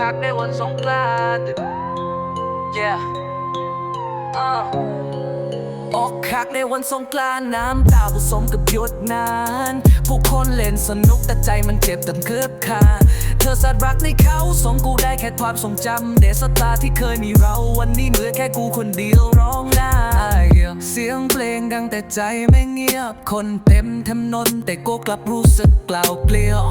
คักในวันสงกรานต์ yeah uh. อกคักในวันสงกรานต์น้ำตาผสมกับหยดน้ำผู้คนเล่นสนุกแต่ใจมันเจ็บตั้งคืบคา เธอสัตว์รักในเขาส่งกูได้แค่ความทรงจำเดสตาที่เคยมีเราวันนี้เหลือแค่กูคนเดียวร้องไห้เสียงเพลงดังแต่ใจไม่เงียบ คนเต็มถนนแต่กูกลับรู้สึกเปล่าเปลี่ยว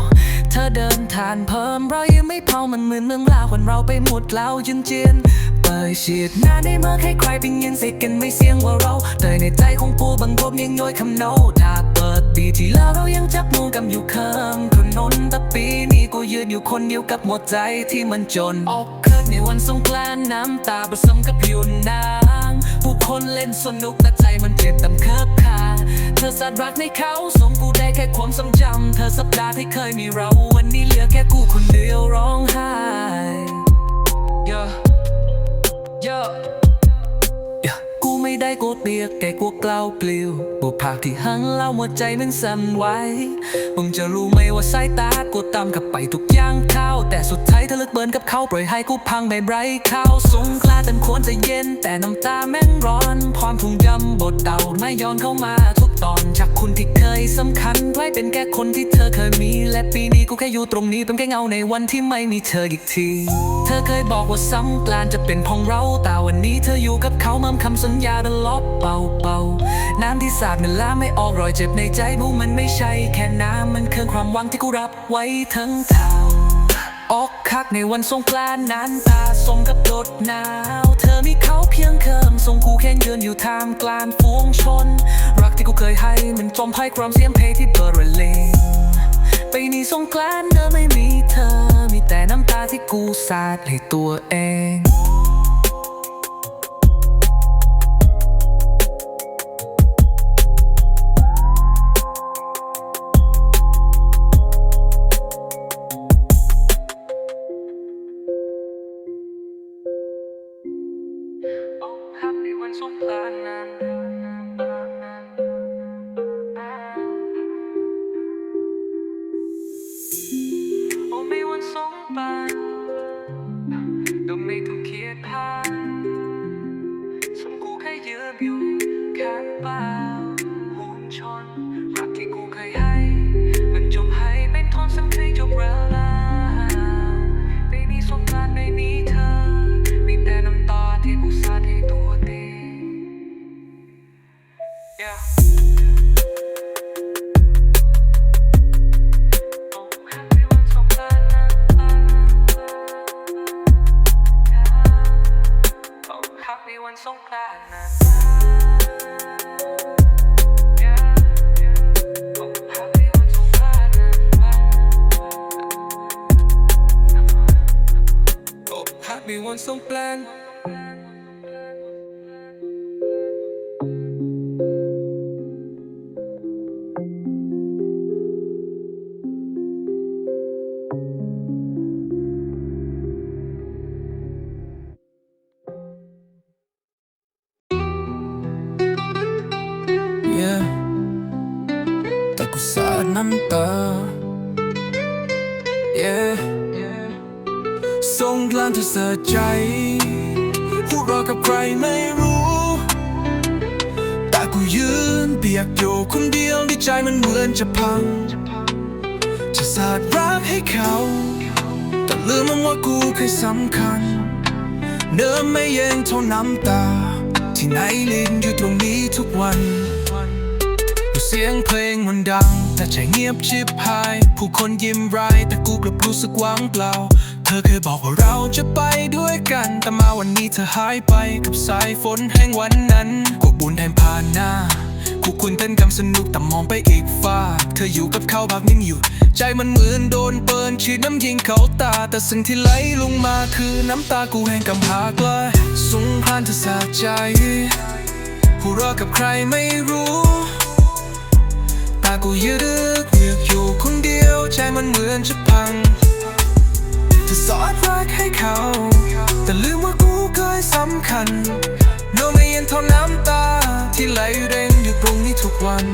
เธอเดินทานเพิ่มเรายังไม่เผามันเหมือนเมืองลาววันเราไปหมดแล้วยืนเจียนเปิดฉีดหน้าได้เมื่อให้ใครเป็นยินใส่กันไม่เสียงว่าเราแต่ในใจของกูบางรวมยังย้อยคำโนถ้าเปิด ที่แล้วเรายังจับมือกันอยู่ข้างถนนแต่ปีนี้กูยืนอยู่คนเดียวกับหัวใจที่มันจน ออกเคิดในวันสงกรานต์น้ำตาผสมกับผิวนาง ผู้คนเล่นสนุกแต่ใจมันเจ็บตำเคิบคาเธอสัตว์รักในเขาส่งกูได้แค่ความทรงจำเธอสัปดาห์ที่เคยมีเรา วันนี้เหลือแค่กูคนเดียวร้องไห้ yeah. เยอะ ไม่ได้โกดเปียกแก่กูกล้าวเปลิวบวกผากที่หันเล่าหัวใจมันสั่นไหวมึงจะรู้ไหมว่าสายตากูตามกับไปทุกอย่างเข้า แต่สุดท้ายเธอเลิกเบิร์นกับเขาปล่อยให้กูพังไม่ไรเข้าสงกลาต์แต่ควรจะเย็น แต่น้ำตาแม่งร้อนความทุ่งยำบทเดาไม่ย้อนเข้ามา ตอนจากคุณที่เคยสำคัญไว้เป็นแค่คนที่เธอเคยมี และปีนี้กูแค่อยู่ตรงนี้เป็นแค่เงาในวันที่ไม่มีเธออีกที เธอเคยบอกว่าสำกลนจะเป็นของเรา แต่วันนี้เธออยู่กับเขามั่มคำสัญญาดันลบเบาๆน้ำที่สาดมันล้าไม่ออกรอยเจ็บในใจบูมันไม่ใช่แค่น้ำมันคือความหวังที่กูรับไว้ทั้งเท่าออกคักในวันสงกรานต์น้ำตาสมกับดดหนาว เธอมีเขาเพียงเคิมทรงกูแค่ยืนอยู่ทามกลางฝูงชน เคยให้มันจมให้ความเสียงเพลงที่เบอร์ลินไปนี้สงกรานต์เธอไม่มีเธอ มีแต่น้ำตาที่กูสาดให้ตัวเอง ดพานสมกูแค่ยืนอยู่ข้างเปล่าห่วงชนรักที่กูเคยให้ มันจมให้เป็นทอนสังเพลงจบแล้วล่ะไม่มีสงกรานต์ไม่มีเธอ มีแต่น้ำตาที่กูสาดให้ตัวเอง Yeah son plan. Yeah. Tak usah nantang งกรานต์เธอเสียใจหัวเราะกับใครไม่รู้ แต่กูยืนเปียกอยู่คนเดียวที่ใจมันเหมือนจะพัง จะสาดรักให้เขา แต่ลืมมันว่ากูเคยสำคัญ เนื้อไม่เย็นเท่าน้ำตา ที่ไหนลินอยู่ตรงนี้ทุกวันเสียงเพลงมันดัง แต่ใจเงียบชิบหาย ผู้คนยิ้มไรแต่กูกลับรู้สึกว่างเปล่า ธอเคยบอกว่าเราจะไปด้วยกัน แต่มาวันนี้เธอหายไปกับสายฝนแห่งวันนั้นกูบุญแทนผ่านหน้ากูคุณเต้นกำสนุกแต่มองไปอีกฟ้ากเธออยู่กับเขาแบบนิ่งอยู่ ใจมันเหมือนโดนเปินฉีดน้ำยิงเขาตา แต่สิ่งที่ไหลลงมาคือน้ำตากูแห้งกำพร้ากลสงพานเธอสะใจหัวเราะกับใครไม่รู้ต่กูยืดเยือกอยู่คนเดียวใจมันเหมือนจะพัง จะสอนรักให้เขา แต่ลืมว่ากูเคยสำคัญโนไม่เย็นเท่าน้ำตา ที่ไหลเร่งอยู่ตรงนี้ทุกวัน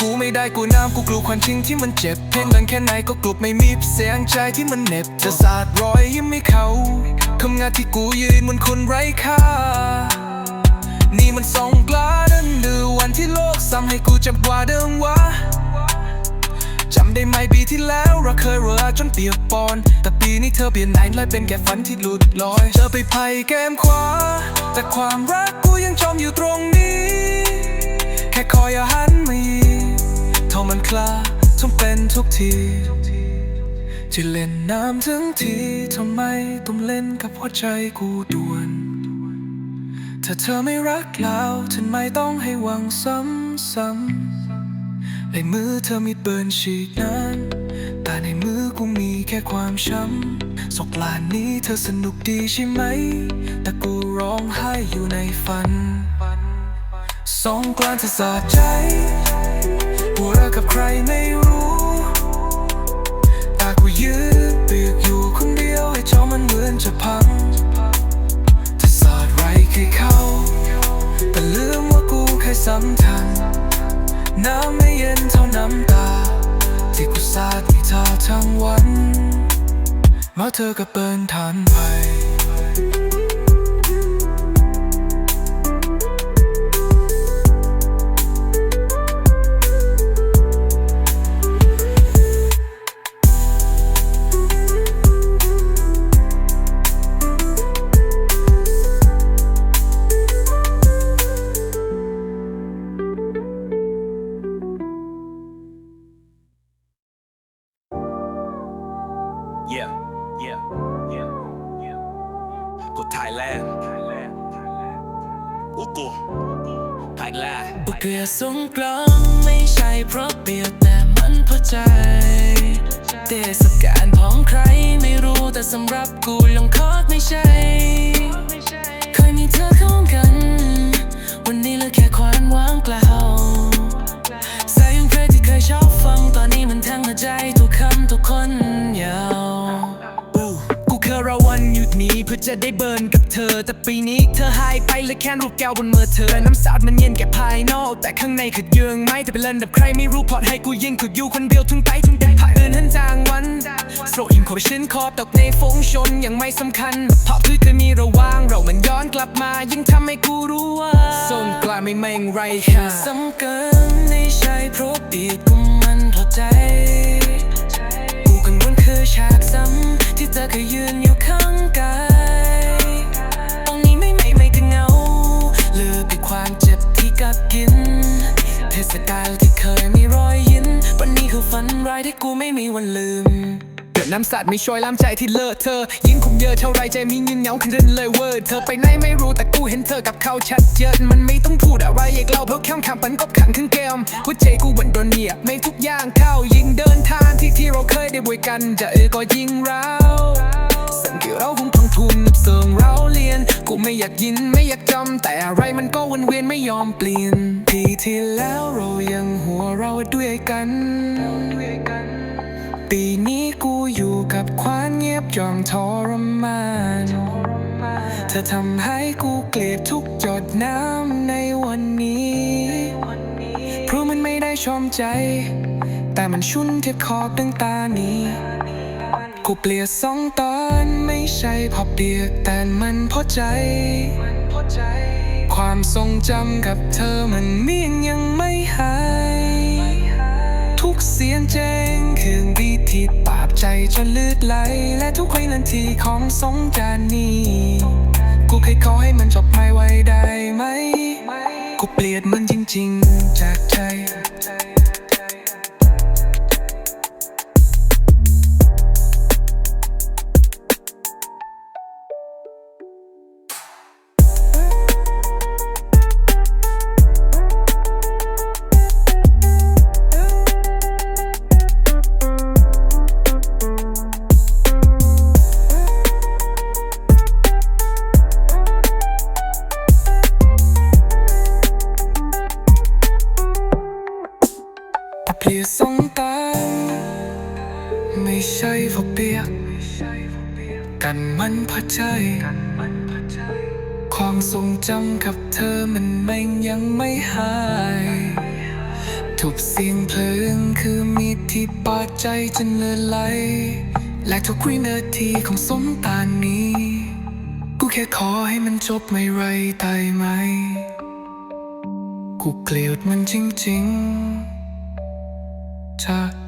กูไม่ได้กูน้ำกูกลัวความจริงที่มันเจ็บ เพลงดังแค่ไหนก็กลุบไม่มีเสียงใจที่มันเหน็บ จะสาดรอยยิ้มไม่เขาคำงานที่กูยืนมันคนไร้ค่า นี่มันสงกรานต์หรือวันที่โลกซ้ำให้กูจำกว่าเดิมวะ จำได้ไหมปีที่แล้วเราเคยรัวจนเปียกปอน แต่ปีนี้เธอเปลี่ยนไหนและเป็นแค่ฝันที่หลุดลอย เธอไปไพ่แก้มขวา แต่ความรักกูยังจมอยู่ตรงนี้ แค่คอยอย่าหันมาอีกเท่ามันคลาทำเป็นทุกทีที่เล่นน้ำทั้งทีทำไมต้องเล่นกับหัวใจกูด่วน ถ้าเธอไม่รักแล้วทำไมต้องให้หวังซ้ำๆ ในมือเธอมีปืนฉีกนั้น แต่ในมือกูมีแค่ความช้ำสกลานนี้เธอสนุกดีใช่ไหม แต่กูร้องไห้อยู่ในฝัน สองกลานเธอสะใจหัวเราะกับใครไม่รู้ แต่กูยืนเปียกอยู่คนเดียวไอ้จอมันเหมือนจะพังเธอสาดไรแค่เข้า แต่ลืมว่ากูแค่สำคัญ น้ำไม่เย็นเท่าน้ำตา ที่กูสาดให้เธอทั้งวัน มาเธอก็เปินทานไป Thailand, Thailand, Thailand. กูกู Thailand. เปียสงกรานไม่ใช่เพราะเปียกแต่มันเพราะใจ เทศกาลของใครไม่รู้แต่สำหรับกูลงคอดไม่ใช่เคยมีเธอข้ากันวัน แต่ปีนี้เธอหายไปเลยแค่รูปแก้วบนมือเธอ น้ำสาดมันเย็นแค่ภายนอก แต่ข้างในขัดเยืองไหมแต่ไปเล่นกับใครไม่รู้พอดให้กูยิงขุดอยู่คนเดียวถึงไปถึงได้ผ่านเอินหันจางวันโสอิงขอไปชิ้นขอบตกในฟงชนยังไม่สำคัญ เพราะคือเคยมีระวางเรามันย้อนกลับมายิ่งทำให้กูรู้ว่าส่งกลาไม่แม่งไรค่ะสำเกินในใจเพราะปียกกูมันเพราใจกูกังวลคือฉา ที่กูไม่มีวันลืม น้ำสัตว์ไม่ช่วยล้ำใจที่เลิศเธอ ยิ่งคุมเยอะเท่าไรใจมีเงินเหงาขึ้นเรื่อเลยเวอร์เธอไปไหนไม่รู้แต่กูเห็นเธอกับเขาชัดเจนมันไม่ต้องพูดอะไรอีกเล่าเพราะแค่คำปันกบขังขึ้นเกมหัวใจกูเหมือนโดนเหนียบไม่ทุกอย่างเข้ายิ่งเดินทางที่ที่เราเคยได้บวยกันจะเออก็ยิ่งร้าสังเกตเราคงพังทุนเสริงเราเรียน กูไม่อยากยินไม่อยากจำแต่อะไรมันก็วนเวียนไม่ยอมเปลี่ยนปีที่แล้วเรายังหัวเราด้วยกัน ปีนี้กูอยู่กับความเงียบยอมทรมานเธอทำให้กูเกลียดทุกหยดน้ำในวันนี้ เพราะมันไม่ได้ชมใจ แต่มันชุ่นเทียบขอบดังตานี้ กูเกลียดสองตอนไม่ใช่เพอเปียกแต่มันพราะใจ ความทรงจำกับเธอมันเมียงยังไม่หาย ทุกเสียงเจงคืนบี ที่ปราบใจจนลืดไหล และทุกวินาทีของสงการนี้ ไม่ใช่เพราะเปียก กันมันพราใจ ความทรงจำกับเธอมันไม่ยังไม่หาย ทุกเสียงเพลงคือมีดที่ปาดใจจนเลือไหล และทุกวินาทีของสมตานนี้ กูแค่ขอให้มันจบไม่ไรได้ไหม กูเกลียดมันจริงๆถ้า